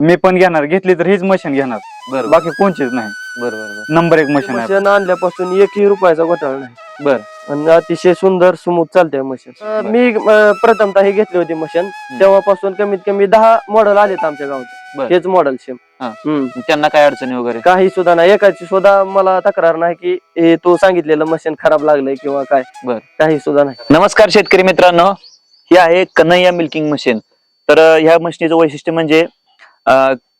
मी पण घेणार. घेतली तर हीच मशीन घेणार. बर बर बाकी कोणचीच नाही. बर बर नंबर एक मशीन आहे. मशीन आणल्यापासून एकही रुपयाचा घोटाळा नाही. बर. आणि अतिशय सुंदर सुमूथ चालते मशीन मी अं, प्रथमतः ही घेतली होती मशीन तेव्हापासून कमीत कमी दहा मॉडेल आलेत आमच्या बर. गावात हेच मॉडेल सेम हा. त्यांना काय अडचणी वगैरे? काही सुद्धा नाही. एकाची सुद्धा मला तक्रार नाही की हे तू सांगितलेलं मशीन खराब लागलंय किंवा काय. बर. काही सुद्धा नाही. नमस्कार शेतकरी मित्रांनो. ही आहे कन्हैया मिल्किंग मशीन तर अं, ह्या मशीनीचं वैशिष्ट्य म्हणजे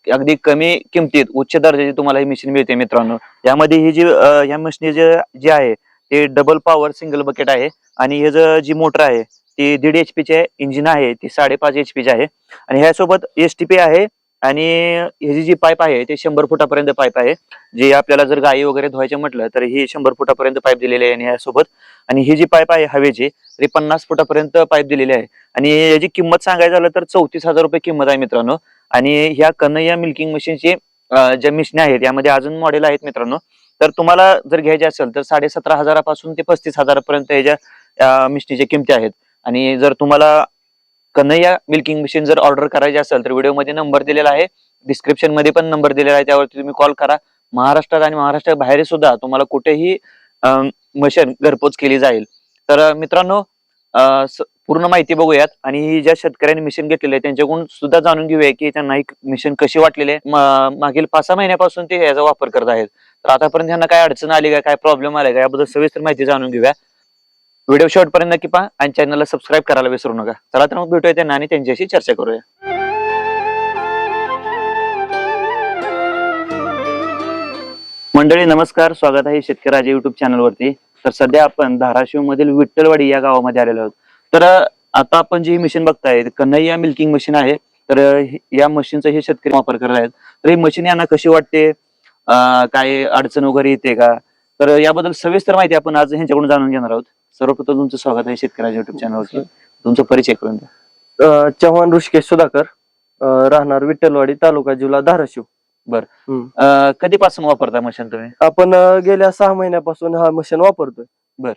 अगदी कमी किमतीत उच्च दर्जाची तुम्हाला ही मशीन मिळते मित्रांनो. यामध्ये ही जी या ह्या जे जे आहे ते डबल पॉवर सिंगल बकेट आहे आणि हे जी मोटर आहे ती दीड एच पीचे इंजिन आहे ती साडेपाच एच ची आहे. आणि ह्यासोबत एस टी पी आहे आणि ह्याची जी पाईप आहे ते शंभर फुटापर्यंत पाईप आहे. जे आपल्याला जर गाई वगैरे धुवायचे म्हटलं तर ही शंभर फुटापर्यंत पाईप दिलेली आहे आणि ह्यासोबत. आणि ही जी पाईप आहे हवेची तरी पन्नास फुटापर्यंत पाईप दिलेली आहे. आणि याची किंमत सांगायचं झालं तर चौतीस हजार रुपये किंमत आहे मित्रांनो. आणि ह्या कन्हैया मिल्किंग मशीनची ज्या मिशनी आहेत यामध्ये अजून मॉडेल आहेत मित्रांनो. तर तुम्हाला जर घ्यायचे असेल तर साडे सतरा हजारापासून ते पस्तीस हजारापर्यंत ह्याच्या मिशनीच्या किमती आहेत. आणि जर तुम्हाला कन्हैया मिल्किंग मशीन जर ऑर्डर करायची असेल तर व्हिडिओमध्ये नंबर दिलेला आहे. डिस्क्रिप्शनमध्ये पण नंबर दिलेला आहे. त्यावरती तुम्ही कॉल करा. महाराष्ट्रात आणि महाराष्ट्रा बाहेर सुद्धा तुम्हाला कुठेही मशीन घरपोच केली जाईल. तर मित्रांनो पूर्ण माहिती बघूयात. आणि ही ज्या शेतकऱ्यांनी मिशन घेतलेले आहे त्यांच्याकडून सुद्धा जाणून घेऊया की त्यांना ही मिशन कशी वाटलेली आहे. मागील पाच सहा महिन्यापासून ते याचा वापर करत आहेत. तर आतापर्यंत त्यांना काय अडचण आली काय प्रॉब्लेम आले का याबद्दल सविस्तर माहिती जाणून घेऊया. व्हिडिओ शेवटपर्यंत नक्की पहा आणि चॅनलला सबस्क्राईब करायला विसरू नका. चला तर मग भेटूया त्यांना आणि त्यांच्याशी चर्चा करूया. मंडळी नमस्कार. स्वागत आहे शेतकरी राजा युट्यूब चॅनलवरती तर सध्या आपण धाराशिव मधील विठ्ठलवाडी या गावामध्ये आलेलो आहोत. तर आता आपण जी मशीन बघताय कन्हैया मिल्किंग मशीन आहे. तर या मशीनचा हे शेतकरी वापर करत आहेत. तर ही मशीन यांना कशी वाटते? काय अडचण वगैरे येते का? तर याबद्दल सविस्तर माहिती आपण आज ह्यांच्याकडून जाणून घेणार आहोत. सर्वप्रथम तुमचं स्वागत आहे शेतकऱ्याच्या युट्यूब चॅनलवरती तुमचा परिचय करून द्या. चव्हाण ऋषिकेश सुधाकर राहणार विठ्ठलवाडी तालुका जिल्हा धाराशिव. अं, कधीपासून वापरता मशीन तुम्ही? आपण गेल्या सहा महिन्यापासून हा मशीन वापरतोय. बर.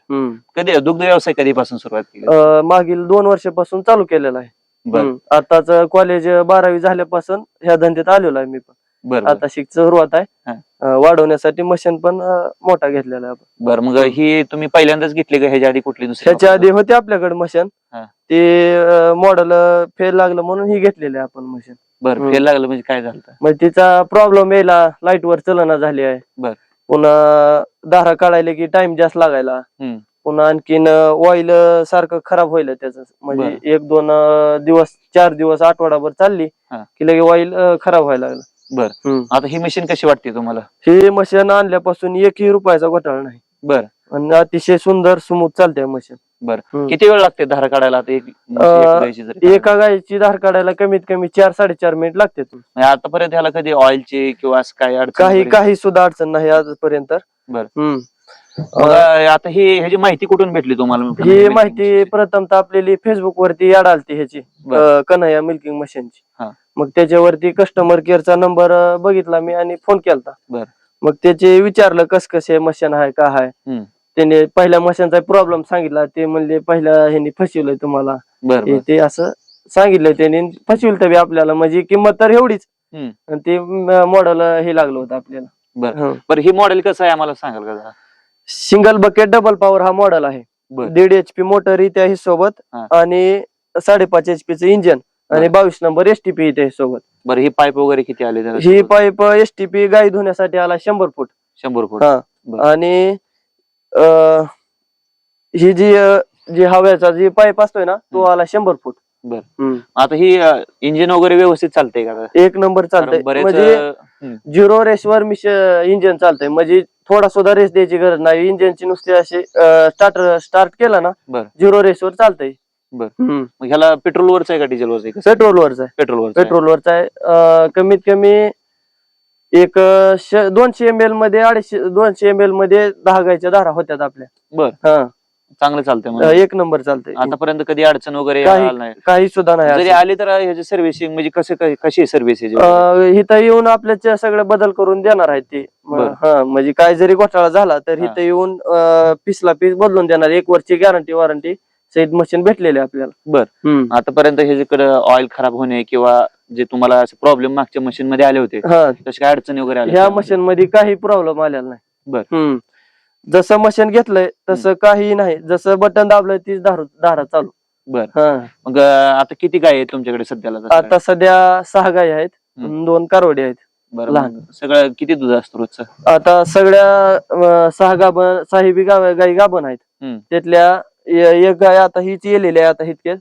कधी दुग्ध व्यवसाय कधीपासून सुरुवात केली? मागील दोन वर्षापासून चालू केलेला आहे. बर. आताच कॉलेज बारावी झाल्यापासून ह्या धंद्यात आलेलो आहे मी पण. बर बर. आता शिक सुरुवात आहे. वाढवण्यासाठी मशीन पण मोठा घेतलेला आहे आपण. बर मग ही तुम्ही पहिल्यांदाच घेतली का? ह्याच्या आधी कुठली दुसरी ह्याच्या? आधी होते आपल्याकडे मशीन हा. ते मॉडेल फेल लागलं म्हणून ही घेतलेली आहे आपण मशीन बर. फेल लागलं म्हणजे काय झालं मग तिचा प्रॉब्लेम यायला लाइट वर चलना झाली आहे. बर. पुन्हा दारा काढायला की टाइम जास्त लागायला. पुन्हा आणखीन ऑइल सारखं खराब व्हायला त्याचं. म्हणजे एक दोन दिवस चार दिवस आठवडाभर चालली. की लगे ऑइल खराब व्हायला लागलं. बर हम्म. आता ही मशीन कशी वाटते तुम्हाला ही मशीन आणल्यापासून एकही रुपयाचा घोटाळा नाही बर आणि अतिशय सुंदर सुमूथ चालते मशीन बर. किती वेळ लागते धारा काढायला आता एक एक गायची जरी एका गायची धार काढायला कमीत कमी चार साडेचार मिनिट लागते म्हणजे आतापर्यंत ह्याला कधी ऑइलची किंवा असं अडचण काही वगैरे? काही सुद्धा अडचण नाही आजपर्यंत बर. हम्म. मग, अं, आता ही ह्याची माहिती कुठून भेटली तुम्हाला ही माहिती प्रथमतः आपल्याली फेसबुक वरती ऍड आलती ह्याची बर. अं, कन्हैया मिल्किंग मशीनची हा. मग त्याच्यावरती कस्टमर केअरचा नंबर बघितला मी आणि फोन केलता बर. मग त्याचे विचारलं कस कसे मशीन आहे का आहे हम्म. त्याने पहिल्या मशीनचा प्रॉब्लेम सांगितला ते म्हणले पहिल्या ह्यांनी फसवलंय तुम्हाला बर हे बर. ते असं सांगितलं त्याने फसविल तरी आपल्याला म्हणजे किंमत तर एवढीच हम्म. आणि ते मॉडेल हे लागलं होतं आपल्याला बर. हं. बरं ही मॉडेल कसं आहे आम्हाला सांगाल का जरा? सिंगल बकेट डबल पॉवर हा मॉडेल आहे बर. दीड एच पी मोटर त्या ही सोबत हा. आणि साडेपाच एच च इंजन आणि बर. बावीस नंबर एस टी पी त्या सोबत बरं ही पाईप वगैरे किती आले त्याला? ही पाईप एस टी पी गाई धुण्यासाठी आला शंभर फूट शंभर फूट हा. बर. आणि अं, ही जी अं, जी हव्याचा जी पाईप असतोय ना तो हम्म. आला शंभर फूट बर. हम्म. आता ही इंजिन वगैरे व्यवस्थित चालतंय का आता? एक नंबर चालतंय बरेच म्हणजे अं, झिरो रेसवर मिश इंजिन चालतंय म्हणजे थोडा सुद्धा रेस द्यायची गरज नाही. इंजिनची नुसती असे स्टार्ट स्टार्ट केला ना बर. झिरो रेसवर चालतंय. बर. मग ह्याला पेट्रोल वरच आहे का डिझेल वरच आहे? पेट्रोल वरच आहे. पेट्रोल वरच पेट्रोल वरचा आहे. अं, कमीत कमी एक अं, श- दोनशे एम एलमध्ये अडीचशे दोनशे एम एलमध्ये दहा गायच्या धारा होत्यात आपल्या. बर. हा. चांगलं चालतंय अं, म्हणजे. एक नंबर चालतंय आतापर्यंत कधी अडचण वगैरे काही- नाही काही सुद्धा नाही जरी अडचण. आली तर ह्याची सर्व्हिसिंग म्हणजे कसं काय- कशी सर्व्हिस अं, इथं येऊन आपल्याच्या सगळे बदल करून देणार आहेत ते म- बर. हा म्हणजे काय जरी घोटाळा झाला तर हा. इथं येऊन पीसला पीस बदलून देणार एक वर्षची गॅरंटी वॉरंटी सहित मशीन भेटलेले आपल्याला बर. हम्म. आतापर्यंत हे जिकडे ऑइल खराब होणे किंवा जे तुम्हाला असे प्रॉब्लेम मागच्या मशीन मध्ये आले होते हा तसे काय अडचणी वगैरे आल्या ह्या? मशीन मध्ये काही प्रॉब्लेम आलेला नाही बर. हम्म. जसं मशीन घेतलंय तसं काही नाही जसं बटन दाबलंय तीच धारू धारा चालू बर हा मग अं, आता किती गाय आहेत तुमच्याकडे सध्याला तसं? आता सध्या सहा गाय आहेत हम्म. दोन कारवडी आहेत बरं लहान. सगळं किती दूध असतं रोजचं आता सगळ्या अं, सहा गाभण साहेबी गाव गाई गाभण आहेत हम्म. त्यातल्या ए- एक गाय आता हीच येलेली आहे आता इतके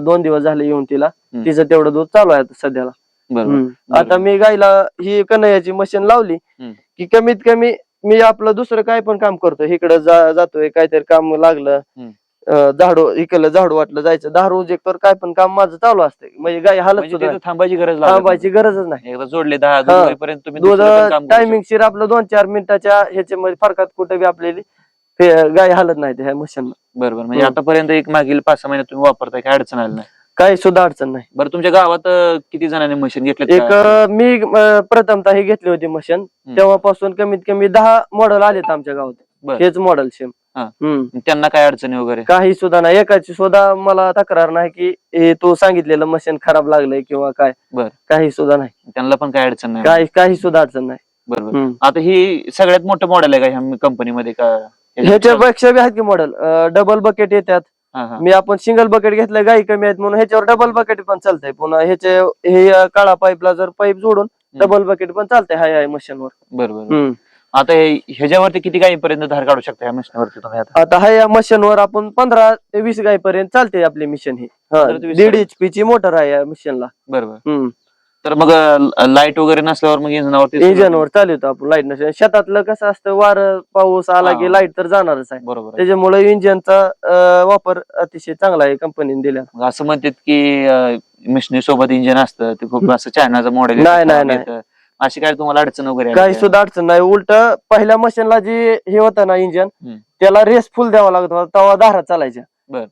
दोन दिवस झाले येऊन तिला हम्म. तिचं तेवढं दूध चालू आहे आता सध्याला बरोबर हम्म. बरोबर. आता मी गायला ही कन्हैयाची मशीन लावली हम्म. की कमीत कमी मी आपलं दुसरं काय पण काम करतो इकडं जा जातोय काहीतरी काम लागलं हम्म. अं, झाडू इकडलं झाडू वाटलं जायचं दहा रोज एक तर काय पण काम माझं चालू असतं म्हणजे गाय हालत म्हणजे सुद्धा तिथं नाही. थांबायची गरज लागत थांबायची गरजच नाही नाही. एकदा जोडले दहा हा. तुम्ही दूध दुसरं पण काम करू टायमिंग शिर आपलं दोन चार मिनिटाच्या ह्याच्यामध्ये फरकात कुठे बी आपल्याली गाय हालत नाही ह्या मशीन शकता. बरोबर म्हणजे हम्म. आतापर्यंत एक मागील पाच सहा महिन्यात तुम्ही वापरताय काय अडचण आली नाही काही सुद्धा अडचण नाही. बरं तुमच्या गावात अं, किती जणांनी मशीन घेतले एक अं, मी अं, प्रथमतः ही घेतली होती मशीन. तेव्हापासून कमीत कमी दहा मॉडेल आलेत आमच्या गावात. बर. हेच मॉडेल सेम हा. हम्म. त्यांना काय अडचणी वगैरे? काही सुद्धा नाही. एकाची सुद्धा मला तक्रार नाही की हे तू सांगितलेलं मशीन खराब लागलंय किंवा काय. बर. काही सुद्धा नाही. त्यांना पण काय अडचण नाही काही काही सुद्धा अडचण नाही. बरोबर हम्म. आता ही सगळ्यात मोठं मॉडेल आहे का ह्या कंपनीमध्ये का? ह्याच्यापेक्षा बी आहेत की मॉडेल डबल बकेट येतात. मी आपण सिंगल बकेट घेतलं गाई कमी आहेत म्हणून ह्याच्यावर डबल बकेट पण चालतंय. पुन्हा ह्याचे हे काळा पाईपला जर पाईप जोडून डबल बकेट पण चालतंय हाय हाय मशीनवर बरोबर आता हे- ह्याच्यावरती किती गाईपर्यंत धार काढू शकता ह्या मशीनवरती तुम्ही आता? आता हाय या मशीनवर आपण पंधरा ते वीस गाई पर्यंत चालते आपली मिशन ही. हा, 15 ते 20 दीड एच पी ची मोटर आहे या मशीनला बरोबर तर मग लाइट वगैरे नसल्यावर मग इंजनावरती इंजनवर चालवतो आपण लाइट नसेल शेतातलं कसं असतं वार पाऊस आला. की लाइट तर जाणारच आहे बरोबर. त्याच्यामुळे इंजनचा वापर अतिशय चांगला आहे कंपनीने दिला मग असं म्हणतात की मिशनी सोबत इंजिन असतं ते खूप असं चायनाचं मॉडेल नाही, नाही, नाही. अशी काय तुम्हाला अडचण वगैरे काही? सुद्धा अडचण नाही उलट पहिल्या मशीनला जे हे होतं ना इंजन. त्याला रेस फुल द्यावा लागत होता तेव्हा धारा चालायच्या.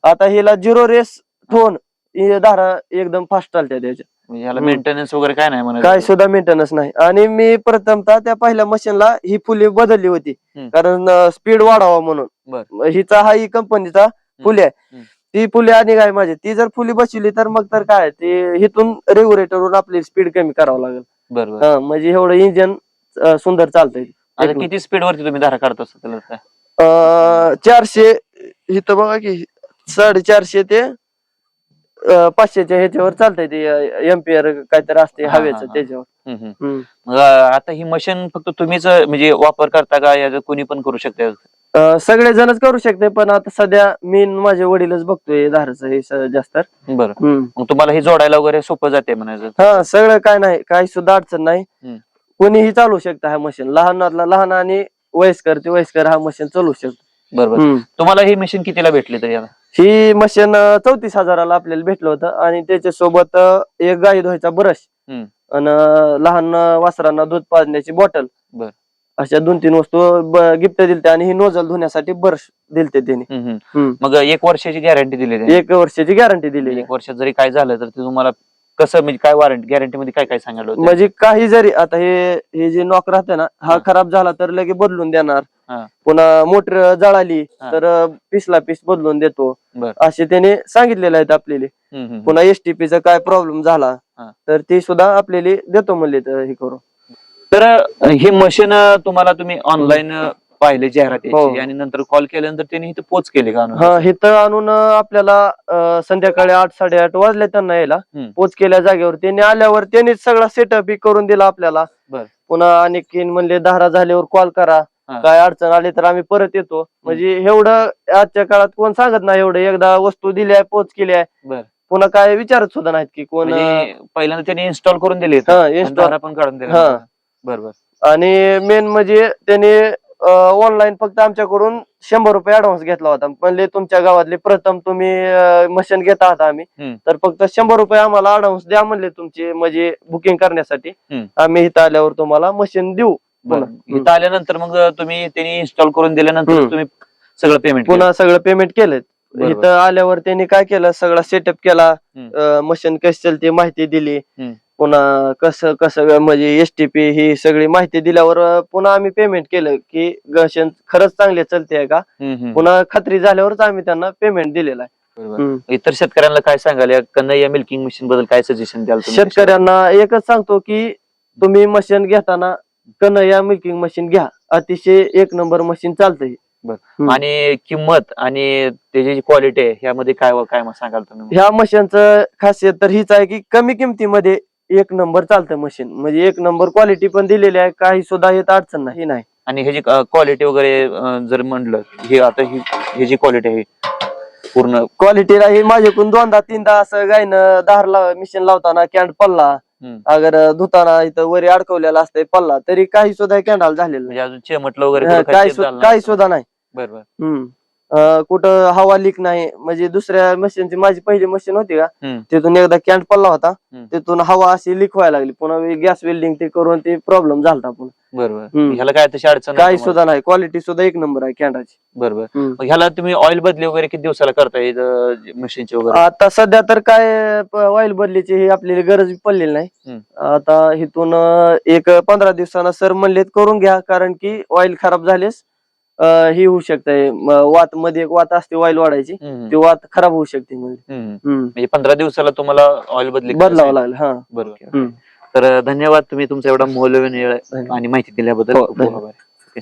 आता हिला झिरो रेस ठेवून ही धारा एकदम फास्ट चालते त्याच्या म्हणजे. मेंटेनन्स वगैरे काय नाही काय सुद्धा मेंटेनन्स नाही. आणि मी प्रथमतः त्या पहिल्या मशीनला ही फुली बदलली होती. हम्म. कारण स्पीड वाढावा म्हणून. बर. हिचा हा ही कंपनीचा फुली आहे. हम्म. ती फुली आणि काय माझी? ती जर फुली बसवली तर मग तर काय? ते हिथून रेग्युलेटरवरून आपली स्पीड कमी करावं लागेल. बरोबर हा, म्हणजे एवढं इंजन सुंदर चालतंय. आता किती स्पीड वरती तुम्ही धारा काढतो असं त्याला? काय? अं, चारशे इथं बघा की साडेचारशे ते अं, पाचशेच्या ह्याच्यावर चालतंय ते एम्पियर काहीतरी असते हा, हवेचं हा. त्याच्यावर हम्म, हम्म. हम्म. मग अं, आता ही मशीन फक्त तुम्हीच अं, म्हणजे वापर करता का याचं कोणी पण करू शकते अं, सगळे जणच करू शकते पण आता सध्या मी माझे वडीलच बघतोय धाराचं हे स- जास्त बरं हम्म. मग तुम्हाला हे जोडायला वगैरे सोपं जाते म्हणायचं हा सगळं काय नाही काही सुद्धा अडचण नाही. कोणीही चालू शकतं हा मशीन लहानातला लहान आणि वयस्कर ते वयस्कर हा मशीन चालू शकतो बरोबर. तुम्हाला ही मशीन कितीला भेटली तरी आता ही मशीन चौतीस हजाराला आपल्याला भेटलं होतं आणि त्याच्यासोबत एक गाई धुवायचा ब्रश हम्म. आणि लहान वासरांना दूध पाजण्याची बॉटल बर. अशा दोन तीन वस्तू गिफ्ट दिलते आणि ही नोजल धुण्यासाठी ब्रश दिलते त्यांनी हम्म, हम्म. हम्म. मग एक वर्षाची गॅरंटी दिली त्यांनी. एक वर्षाची गॅरंटी दिलेली एक वर्षात जरी काय झालं तर ते तुम्हाला कसं म्हणजे काय वॉरंटी गॅरंटी मध्ये काय काय सांगायला होतं म्हणजे काही जरी आता हे हे जे नॉक राहते ना हा. खराब झाला तर लगे बदलून देणार. पुन्हा मोटर जळाली. तर पिसला पीस बदलून देतो. असे त्याने सांगितलेले आहेत आपल्याला. पुन्हा एसटीपी चा काय प्रॉब्लेम झाला. तर ते सुद्धा आपल्याला देतो म्हणले हे करू तर हे मशीन तुम्हाला तुम्ही ऑनलाईन पाहिले जाहिरात हो. आणि नंतर कॉल केल्यानंतर त्यांनी इथं पोच केले का? हा इथं आणून आपल्याला संध्याकाळी आठ साडेआठ वाजले त्यांना यायला. पोच केल्या जागेवर त्यांनी आल्यावर त्यांनीच सगळा सेटअप करून दिला आपल्याला. पुन्हा आणखीन म्हणले धारा झाल्यावर कॉल करा. काय अडचण आली तर आम्ही परत येतो. म्हणजे एवढं आजच्या काळात कोण सांगत नाही एवढं. एकदा वस्तू दिली आहे पोच केली आहे. पुन्हा काय विचारत सुद्धा नाहीत की कोण म्हणजे पहिल्यांदा त्यांनी इन्स्टॉल करून दिले हा. दारा पण काढून दिले हा. बरोबर आणि मेन म्हणजे त्यांनी ऑनलाईन फक्त आमच्याकडून शंभर रुपये ऍडव्हान्स घेतला होता. म्हणले तुमच्या गावातले प्रथम तुम्ही मशीन घेत आहात आम्ही. तर फक्त शंभर रुपये आम्हाला ऍडव्हान्स द्या म्हणले तुमचे म्हणजे बुकिंग करण्यासाठी. आम्ही इथं आल्यावर तुम्हाला मशीन देऊ. बरं. इथं आल्यानंतर मग तुम्ही त्यांनी इन्स्टॉल करून दिल्यानंतर हम्म. तुम्ही सगळं पेमेंट पुन्हा सगळं पेमेंट केलं बरोबर. इथं आल्यावर त्यांनी काय केलं? सगळा सेटअप केला. हम्म. मशीन कशी चालते माहिती दिली. हम्म. पुन्हा कसं कसं म्हणजे एसटीपी ही सगळी माहिती दिल्यावर अं, पुन्हा आम्ही पेमेंट केलं की मशीन खरंच चांगले चालते का? पुन्हा खात्री झाल्यावरच आम्ही त्यांना पेमेंट दिलेलं आहे. हम्म. इतर शेतकऱ्यांना काय सांगाल? या कन्हैया मिल्किंग मशीन बद्दल काय सजेशन द्याल तुम्ही? शेतकऱ्यांना एकच सांगतो की तुम्ही मशीन घेताना कन्हैया मिल्किंग मशीन घ्या अतिशय एक नंबर मशीन चालतंय. हम्म. आणि किंमत आणि त्याची जी क्वालिटी आहे यामध्ये काय काय मग सांगाल तुम्ही ह्या मशीनचं खासियत तर हीच आहे की कमी किमतीमध्ये एक नंबर चालतं मशीन म्हणजे एक नंबर क्वालिटी पण दिलेली आहे काही सुद्धा येत अडचण नाही नाही आणि ह्याची क्वालिटी वगैरे अं, जर म्हणलं हे आता ही ही जी क्वालिटी आहे पूर्ण क्वालिटीला ही माझ्याकडून दोनदा तीनदा असं गायनं धारला मिशन लावताना कॅन्ड पल्ला हम्म. अगर धुताना इथं वरी अडकवलेला असतंय पल्ला तरी काही सुद्धा कॅन्डाल झालेलं म्हणजे अजून चेमटलं वगैरे नाही कुठं काही काही सु-. सुद्धा नाही बरं बरं हम्म. अं, कुठं हवा लीक नाही म्हणजे दुसऱ्या मशीनची माझी पहिली मशीन होती का. तिथून एकदा कॅन्ड पडला होता. तिथून हवा अशी लीक व्हायला लागली पुन्हा गॅस वेल्डिंग ते करून ते प्रॉब्लेम झाला पुन्हा बरं बरं हम्म. ह्याला काय तशी अडचण काही? सुद्धा नाही क्वालिटी सुद्धा एक नंबर आहे कॅन्डाची बरं बरं हम्म. मग ह्याला तुम्ही ऑइल बदली वगैरे किती दिवसाला करताय मशीनची वगैरे आता सध्या तर काय ऑइल बदलीची ही आपल्याला गरज पडलेली नाही. आता इथून एक पंधरा दिवसानं सर म्हणलेत करून घ्या कारण की ऑइल खराब झालेस ही होऊ शकते वात मध्ये एक वात असते ऑइल वाढायची. ती वात खराब होऊ शकते म्हणजे. म्हणजे पंधरा दिवसाला तुम्हाला ऑइल बदली बदलावं लागेल हा. बरोबर. तर धन्यवाद तुम्ही तुमचा एवढा मौल्यवान वेळ आणि माहिती दिल्याबद्दल. हो.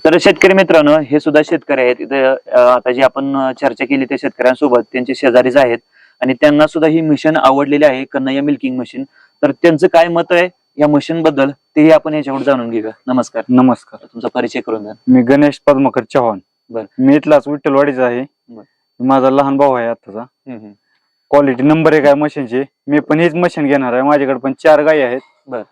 तर शेतकरी मित्रांनो हे सुद्धा शेतकरी आहेत. इथे आता जी आपण चर्चा केली त्या शेतकऱ्यांसोबत त्यांचे शेजारीच आहेत. आणि त्यांना सुद्धा ही मिशन आवडलेली आहे कन्हैया मिल्किंग मशीन तर त्यांचं काय मत आहे? या मशीन बद्दल तेही आपण याच्याकडे जाणून घेऊया. नमस्कार. नमस्कार. तुमचा परिचय करून द्या. मी गणेश पद्माकर चव्हाण. बर. मी इथलाच विठ्ठलवाडीचा आहे. बर. माझा लहान भाऊ आहे आताचा. क्वालिटी नंबर एक आहे मशीनची. मी पण हीच मशीन घेणार आहे. माझ्याकडे पण चार गायी आहेत. बर.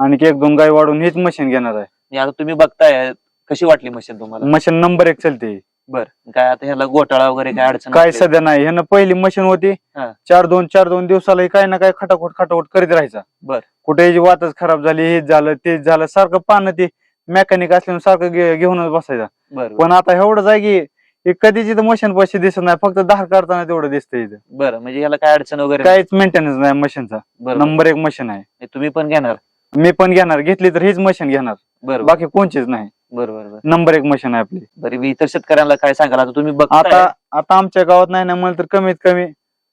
आणि एक दोन गाय वाढून हीच मशीन घेणार आहे. आता तुम्ही बघताय कशी वाटली मशीन तुम्हाला? मशीन नंबर एक चालते. बर. काय आता ह्याला घोटाळा वगैरे काय अडचण काय? सध्या नाही. ह्यानं पहिली मशीन होती. हा. चार दोन चार दोन दिवसाला काय ना काय खटाखट खटाखट करीत राहायचा. बर. कुठे वातच खराब झाली हेच झालं तेच झालं सारखं पानं ते मेकॅनिक असल्यानं सारखं घे- घेऊनच बसायचा. बर बर. पण आता एवढंच आहे की हे कधीच इथं मशीन पैसे दिसत नाही. फक्त धार काढताना तेवढं दिसतंय इथं. बर म्हणजे ह्याला काय अडचण वगैरे काहीच मेंटेनन्स नाही मशीनचा बर नंबर एक मशीन आहे. तुम्ही पण घेणार? मी पण घेणार. घेतली तर हीच मशीन घेणार. बर. बाकी कोणचीच नाही. बर बर बर नंबर एक मशीन आहे आपली. बरं मी इतर शेतकऱ्यांना काय सांगाल? आता तुम्ही बघताय. आता आता आमच्या गावात नाही ना म्हणलं तर कमीत कमी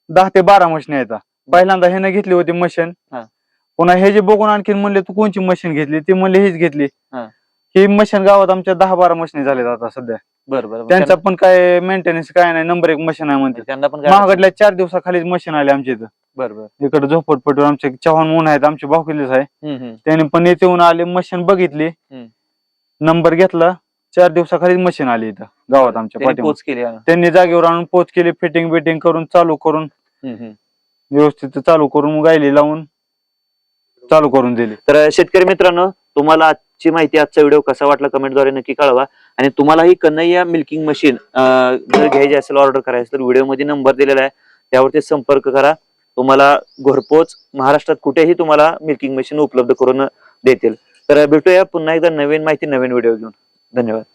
दहा ते बारा मशीन येतात पहिल्यांदा ह्यानं घेतली होती मशीन. हा. पुन्हा हे जे बघून आणखीन म्हणले तू कोणची मशीन घेतली? ती म्हणले हीच घेतली. हा. ही मशीन गावात आमच्या दहा बारा मशीन झाल्यात आता सध्या. बर बर मग त्यांचा पण काय मेंटेनन्स काय नाही नंबर एक मशीन आहे म्हणते. त्यांना पण काय अडचण- महागडल्या चार दिवसाखालीच मशीन आली आमच्या इथं. बर बर. इकडे झोपटपटून आमचे चव्हाण म्हणून आहेत आमचे भाऊकिलीच आहे. हम्म, हम्म. त्याने पण येथे येऊन आले मशीन बघितली. हम्म. नंबर घेतला चार दिवसाखालीच मशीन आली इथं गावात आमच्या पाठीमागे. पोच केली हा. त्यांनी जागेवर आणून पोच केली फिटिंग बिटिंग करून चालू करून हम्म, हम्म. व्यवस्थित चालू करून गायली लावून चालू करून दिली. तर शेतकरी मित्रांनो तुम्हाला आजची माहिती आजचा व्हिडिओ कसा वाटला कमेंटद्वारे नक्की कळवा. आणि तुम्हाला ही कन्हैया मिल्किंग मशीन जर घ्यायची असेल ऑर्डर करायची तर व्हिडिओमध्ये नंबर दिलेला आहे. त्यावरती संपर्क करा. तुम्हाला घरपोच महाराष्ट्रात कुठेही तुम्हाला मिल्किंग मशीन उपलब्ध करून देतील. तर भेटूया पुन्हा एकदा नवीन माहिती नवीन व्हिडिओ घेऊन. धन्यवाद.